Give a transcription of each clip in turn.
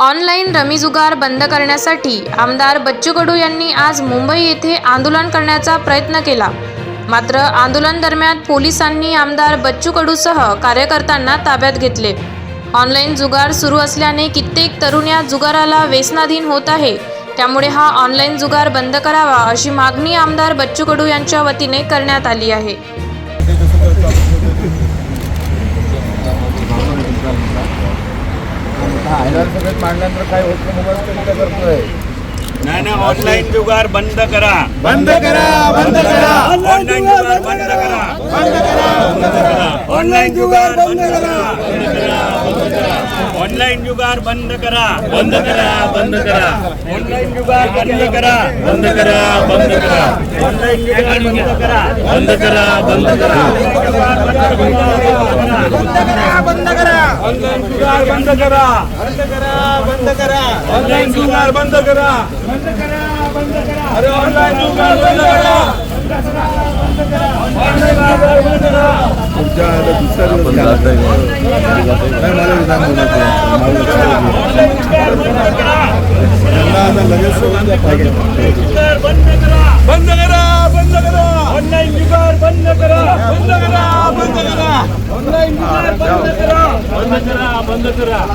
Online रमीजुगार बंद करण्यासाठी आमदार बच्चू कडू यांनी आज मुंबई येथे आंदोलन करण्याचा प्रयत्न केला. मात्र आंदोलन दरम्यान पोलिसांनी आमदार बच्चू कडूसह कार्यकर्त्यांना ताब्यात घेतले. ऑनलाईन जुगार सुरू असल्याने कित्येक तरुण या जुगाराला व्यसनाधीन होत आहे. त्यामुळे हा ऑनलाईन जुगार बंद करावा अशी मागणी आमदार बच्चू कडू यांच्या वतीने करण्यात आली आहे. सगळ्यात मांडल्यानंतर काय होत नाही मोबाईल काय करतोय नाही नाही ऑनलाईन जुगार बंद करा बंद करा बंद करा ऑनलाईन जुगार बंद करा ऑनलाईन जुगार बंद करा ऑनलाईन जुगार बंद करा बंद करा बंद करा ऑनलाईन जुगार बंद करा बंद करा बंद करा ऑनलाईन जुगार बंद करा बंद करा बंद करा बंद करा ऑनलाईन जुगार बंद करा बंद करा बंद करा ऑनलाईन जुगार बंद करा अरे ऑनलाईन जुगार बंद करा तुमच्या आता दुसऱ्या दिवस घालत नाही मला विधान आता लगेच सोडून द्या पाहिजे बंद करा बंद करा बंद करा ऑनलाईन जुगार बंद करा बंद करा बंद करा ऑनलाईन जुगार बंद करा बंद करा बंद करा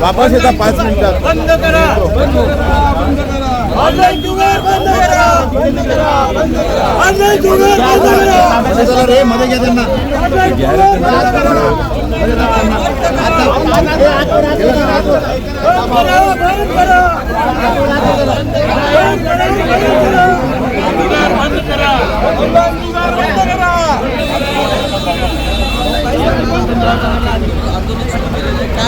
वापस पाच मिनिटात. बंद करा बंद करा बंद करा. ऑनलाईन जुगार बंद करा बंद करा बंद करा. ऑनलाईन जुगार बंद करा. चला रे मध्ये घ्या त्यांना.